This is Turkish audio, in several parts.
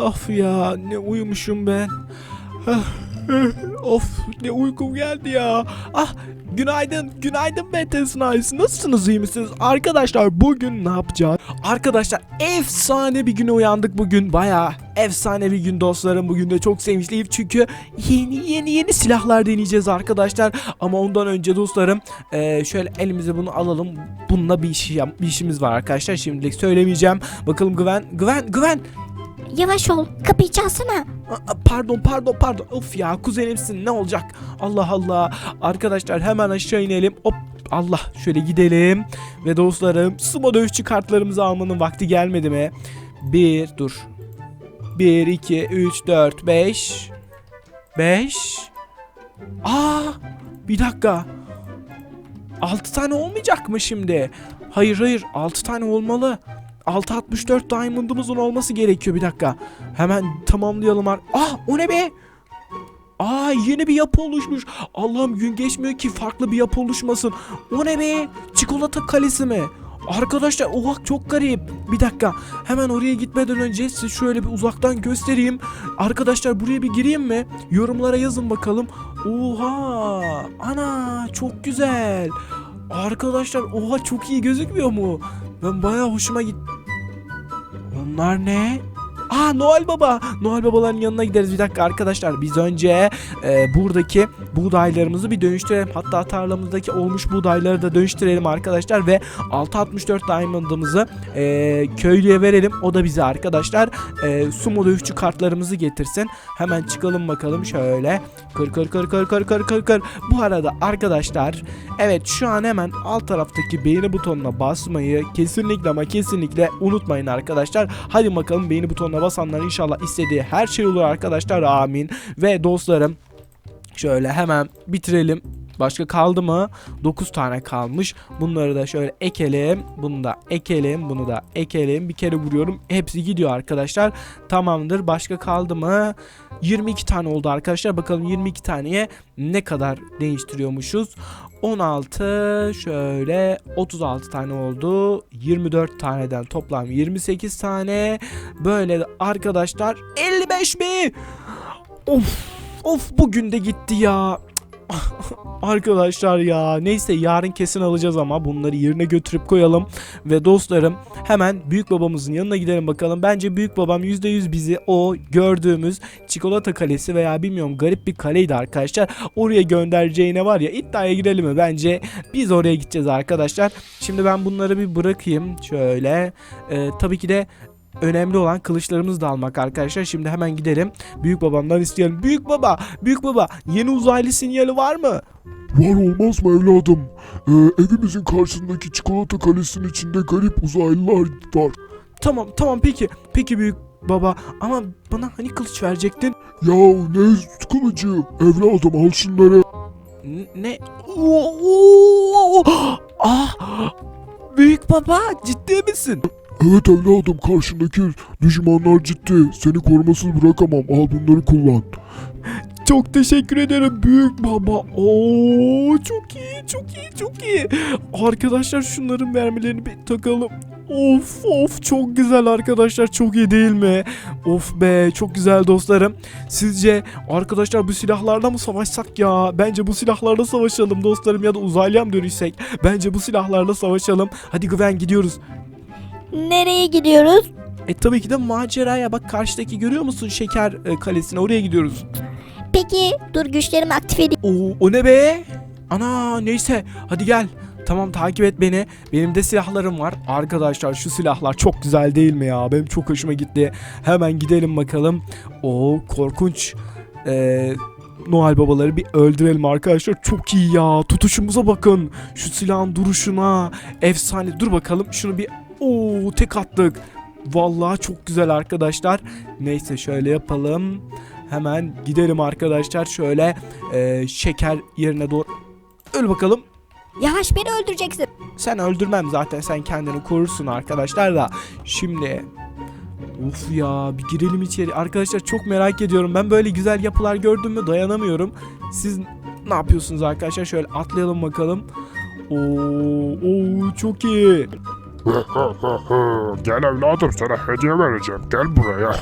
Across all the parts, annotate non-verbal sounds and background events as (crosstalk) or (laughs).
Of ya ne uyumuşum ben. Ah, of ne uykum geldi ya. Ah günaydın günaydın Betes Nice. Nasılsınız iyi misiniz? Arkadaşlar bugün ne yapacağız? Arkadaşlar efsane bir güne uyandık bugün. Baya efsane bir gün dostlarım. Bugün de çok sevinçliyim çünkü yeni yeni yeni silahlar deneyeceğiz arkadaşlar. Ama ondan önce dostlarım eee, şöyle elimize bunu alalım. Bununla bir, iş, bir işimiz var arkadaşlar. Şimdilik söylemeyeceğim. Bakalım Güven Güven Güven Yavaş ol. Kapıyı çalsana. Pardon pardon pardon. Of ya kuzenimsin ne olacak? Allah Allah. Arkadaşlar hemen aşağı inelim. Hop Allah şöyle gidelim. Ve dostlarım sumo dövüşçü kartlarımızı almanın vakti gelmedi mi? Bir dur. 1, 2, 3, 4, 5. 5. Aa bir dakika. 6 tane olmayacak mı şimdi? Hayır hayır 6 tane olmalı. 664 diamond'ımızın olması gerekiyor bir dakika. Hemen tamamlayalım. ar- Ah o ne be? Aa yeni bir yapı oluşmuş. Allah'ım gün geçmiyor ki farklı bir yapı oluşmasın. O ne be? Çikolata kalesi mi? Arkadaşlar oha çok garip. Bir dakika. Hemen oraya gitmeden önce size şöyle bir uzaktan göstereyim. Arkadaşlar buraya bir gireyim mi? Yorumlara yazın bakalım. Oha! Ana çok güzel. Arkadaşlar oha çok iyi gözükmüyor mu? Ben bayağı hoşuma gitti. Onlar ne? Aa Noel Baba. Noel Babaların yanına gideriz bir dakika arkadaşlar. Biz önce e, buradaki buğdaylarımızı bir dönüştürelim. Hatta tarlamızdaki olmuş buğdayları da dönüştürelim arkadaşlar ve 664 diamond'ımızı e, köylüye verelim. O da bize arkadaşlar e, sumo dövüşçü kartlarımızı getirsin. Hemen çıkalım bakalım şöyle. Kır kır kır kır kır kır kır kır. Bu arada arkadaşlar evet şu an hemen alt taraftaki beğeni butonuna basmayı kesinlikle ama kesinlikle unutmayın arkadaşlar. Hadi bakalım beğeni butonuna basanlar inşallah istediği her şey olur arkadaşlar. Amin. Ve dostlarım şöyle hemen bitirelim. Başka kaldı mı? 9 tane kalmış. Bunları da şöyle ekelim. Bunu da ekelim. Bunu da ekelim. Bir kere vuruyorum. Hepsi gidiyor arkadaşlar. Tamamdır. Başka kaldı mı? 22 tane oldu arkadaşlar. Bakalım 22 taneye ne kadar değiştiriyormuşuz. 16 şöyle 36 tane oldu. 24 taneden toplam 28 tane. Böyle de arkadaşlar 55 mi? Of of bugün de gitti ya. (laughs) Arkadaşlar ya neyse yarın kesin alacağız ama bunları yerine götürüp koyalım ve dostlarım hemen büyük babamızın yanına gidelim bakalım. Bence büyük babam %100 bizi o gördüğümüz çikolata kalesi veya bilmiyorum garip bir kaleydi arkadaşlar. Oraya göndereceğine var ya iddiaya girelim mi? Bence biz oraya gideceğiz arkadaşlar. Şimdi ben bunları bir bırakayım şöyle. Ee, tabii ki de önemli olan kılıçlarımızı da almak arkadaşlar. Şimdi hemen gidelim. Büyük babamdan isteyelim. Büyük baba, büyük baba yeni uzaylı sinyali var mı? Var olmaz mı evladım? Ee, evimizin karşısındaki çikolata kalesinin içinde garip uzaylılar var. Tamam tamam peki. Peki büyük baba ama bana hani kılıç verecektin? Ya ne kılıcı? Evladım al şunları. N- Ne? Oo, oo, (gasps) Ah! Büyük baba ciddi misin? Evet evladım karşındaki düşmanlar ciddi. Seni korumasız bırakamam. Al bunları kullan. Çok teşekkür ederim büyük baba. Oo çok iyi, çok iyi, çok iyi. Arkadaşlar şunların mermilerini bir takalım. Of of çok güzel arkadaşlar çok iyi değil mi? Of be çok güzel dostlarım. Sizce arkadaşlar bu silahlarla mı savaşsak ya? Bence bu silahlarla savaşalım dostlarım ya da uzaylıya mı dönüşsek? Bence bu silahlarla savaşalım. Hadi Güven gidiyoruz. Nereye gidiyoruz? E tabii ki de maceraya bak karşıdaki görüyor musun şeker e, kalesine oraya gidiyoruz. Peki dur güçlerimi aktif edeyim. Oo, o ne be? Ana neyse hadi gel. Tamam takip et beni. Benim de silahlarım var. Arkadaşlar şu silahlar çok güzel değil mi ya? Benim çok hoşuma gitti. Hemen gidelim bakalım. O korkunç. Ee, Noel babaları bir öldürelim arkadaşlar. Çok iyi ya. Tutuşumuza bakın. Şu silahın duruşuna. Efsane. Dur bakalım. Şunu bir Oo tek attık. Vallahi çok güzel arkadaşlar. Neyse şöyle yapalım. Hemen gidelim arkadaşlar. Şöyle e, şeker yerine doğru. Öl bakalım. Yavaş beni öldüreceksin. Sen öldürmem zaten. Sen kendini korursun arkadaşlar da. Şimdi Uf ya bir girelim içeri. Arkadaşlar çok merak ediyorum. Ben böyle güzel yapılar gördüm mü dayanamıyorum. Siz ne yapıyorsunuz arkadaşlar? Şöyle atlayalım bakalım. Oo, oo çok iyi. (laughs) Gel evladım sana hediye vereceğim. Gel buraya. (laughs)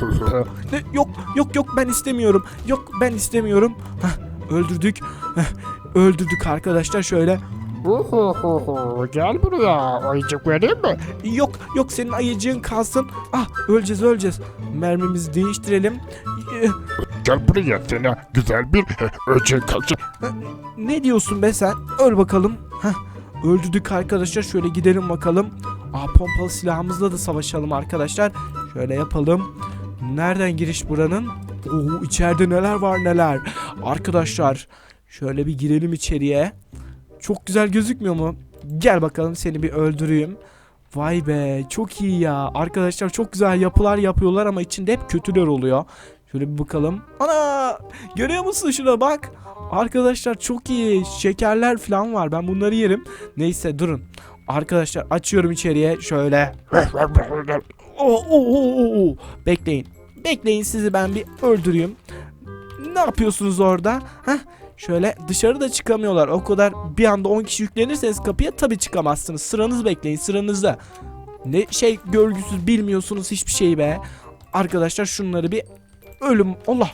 Ne? Yok yok yok ben istemiyorum. Yok ben istemiyorum. Hah, öldürdük. Heh, öldürdük arkadaşlar şöyle. (laughs) Gel buraya. Oyuncak vereyim mi? Yok yok senin ayıcığın kalsın. Ah öleceğiz öleceğiz. Mermimizi değiştirelim. Ee, Gel buraya sana güzel bir öcek kalacak. Ne diyorsun be sen? Öl bakalım. Heh, öldürdük arkadaşlar. Şöyle gidelim bakalım. Aa pompalı silahımızla da savaşalım arkadaşlar. Şöyle yapalım. Nereden giriş buranın? Oo içeride neler var neler. Arkadaşlar şöyle bir girelim içeriye. Çok güzel gözükmüyor mu? Gel bakalım seni bir öldüreyim. Vay be çok iyi ya. Arkadaşlar çok güzel yapılar yapıyorlar ama içinde hep kötüler oluyor. Şöyle bir bakalım. Ana! Görüyor musun şuna bak. Arkadaşlar çok iyi. Şekerler falan var. Ben bunları yerim. Neyse durun. Arkadaşlar açıyorum içeriye şöyle. Oo, oo, oo, oo. Bekleyin. Bekleyin sizi ben bir öldüreyim. Ne yapıyorsunuz orada? Heh, şöyle dışarı da çıkamıyorlar. O kadar bir anda 10 kişi yüklenirseniz kapıya tabii çıkamazsınız. Sıranızı bekleyin sıranızda. Ne şey görgüsüz bilmiyorsunuz hiçbir şeyi be. Arkadaşlar şunları bir ölüm. Allah.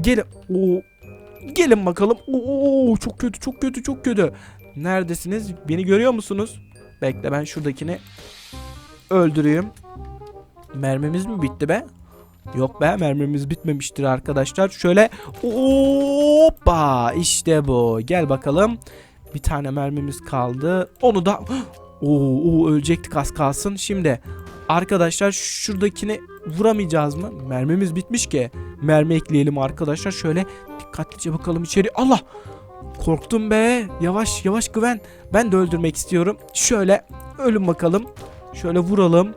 Gelin. Oo. Gelin bakalım. Oo çok kötü çok kötü çok kötü. Neredesiniz? Beni görüyor musunuz? Bekle ben şuradakini öldüreyim. Mermimiz mi bitti be? Yok be mermimiz bitmemiştir arkadaşlar. Şöyle hoppa işte bu. Gel bakalım. Bir tane mermimiz kaldı. Onu da (gasps) Oo, oo ölecektik az kalsın. Şimdi arkadaşlar şuradakini vuramayacağız mı? Mermimiz bitmiş ki. Mermi ekleyelim arkadaşlar. Şöyle dikkatlice bakalım içeri. Allah! Korktum be. Yavaş yavaş güven. Ben de öldürmek istiyorum. Şöyle ölüm bakalım. Şöyle vuralım.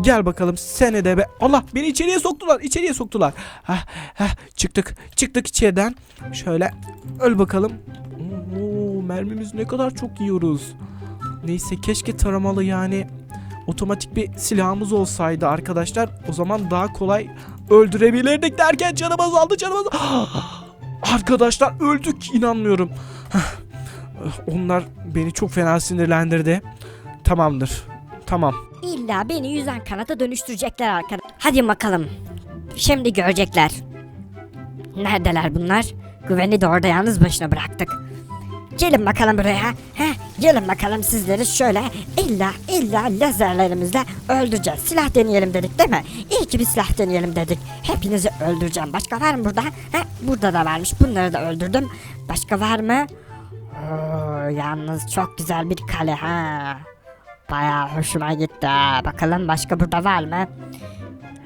Gel bakalım sene de be. Allah beni içeriye soktular. içeriye soktular. Hah, hah, çıktık. Çıktık içeriden. Şöyle öl bakalım. Oo, mermimiz ne kadar çok yiyoruz. Neyse keşke taramalı yani otomatik bir silahımız olsaydı arkadaşlar. O zaman daha kolay öldürebilirdik derken canım azaldı canım (gasps) azaldı. Arkadaşlar öldük inanmıyorum. Onlar beni çok fena sinirlendirdi. Tamamdır. Tamam. İlla beni yüzen kanata dönüştürecekler arkadaş. Hadi bakalım. Şimdi görecekler. Neredeler bunlar? Güveni de orada yalnız başına bıraktık. Gelin bakalım buraya. Heh, gelin bakalım sizleri şöyle illa illa lazerlerimizle öldüreceğiz. Silah deneyelim dedik değil mi? İyi ki bir silah deneyelim dedik. Hepinizi öldüreceğim. Başka var mı burada? Heh, burada da varmış. Bunları da öldürdüm. Başka var mı? Oo, yalnız çok güzel bir kale ha. Bayağı hoşuma gitti. Bakalım başka burada var mı?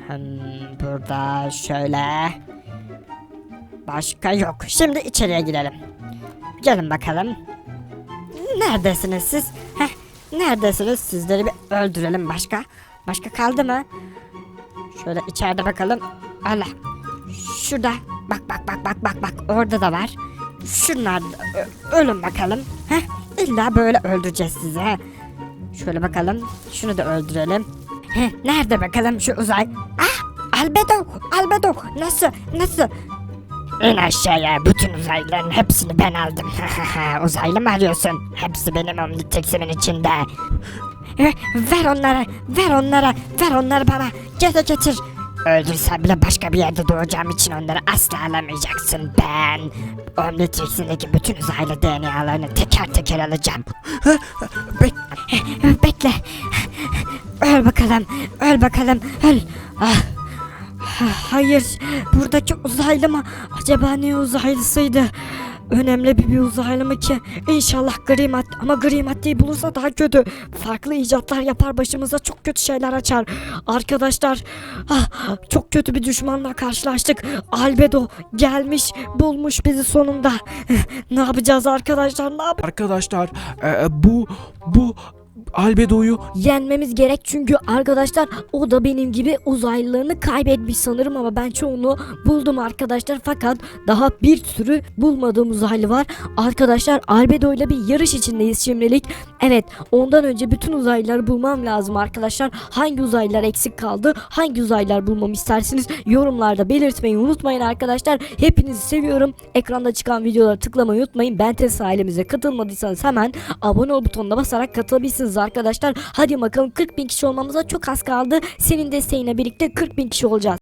Hmm, burada şöyle. Başka yok. Şimdi içeriye girelim. Gelin bakalım. Neredesiniz siz? Heh, neredesiniz? Sizleri bir öldürelim başka. Başka kaldı mı? Şöyle içeride bakalım. Allah. Şurada. Bak bak bak bak bak bak. Orada da var. Şunlar ölün bakalım. Heh, illa böyle öldüreceğiz sizi. he. Şöyle bakalım. Şunu da öldürelim. Heh, nerede bakalım şu uzay? Ah! Albedo! Albedo! Nasıl? Nasıl? İn aşağıya. Bütün uzaylıların hepsini ben aldım. (laughs) Uzaylı mı arıyorsun? Hepsi benim Omnitrix'imin içinde. Ver onları, ver onları, ver onları bana. Geri getir. Öldürsen bile başka bir yerde doğacağım için onları asla alamayacaksın ben. Omnitrix'indeki bütün uzaylı DNA'larını teker teker alacağım. Bek Bekle. Öl bakalım. Öl bakalım. Öl. Ah. Ha- Hayır. Buradaki uzaylı mı? Acaba ne uzaylısıydı? Önemli bir, bir uzaylı mı ki? İnşallah gri madde ama gri maddeyi bulursa daha kötü. Farklı icatlar yapar başımıza çok kötü şeyler açar. Arkadaşlar ah, çok kötü bir düşmanla karşılaştık. Albedo gelmiş bulmuş bizi sonunda. (laughs) ne yapacağız arkadaşlar ne yapacağız? arkadaşlar e, bu bu Albedo'yu yenmemiz gerek çünkü arkadaşlar o da benim gibi uzaylılarını kaybetmiş sanırım ama ben çoğunu buldum arkadaşlar fakat daha bir sürü bulmadığım uzaylı var. Arkadaşlar Albedo ile bir yarış içindeyiz şimdilik. Evet ondan önce bütün uzaylıları bulmam lazım arkadaşlar. Hangi uzaylılar eksik kaldı? Hangi uzaylılar bulmamı istersiniz? Yorumlarda belirtmeyi unutmayın arkadaşlar. Hepinizi seviyorum. Ekranda çıkan videolara tıklamayı unutmayın. Bentes ailemize katılmadıysanız hemen abone ol butonuna basarak katılabilirsiniz yapacaksınız arkadaşlar. Hadi bakalım 40 bin kişi olmamıza çok az kaldı. Senin desteğinle birlikte 40 bin kişi olacağız.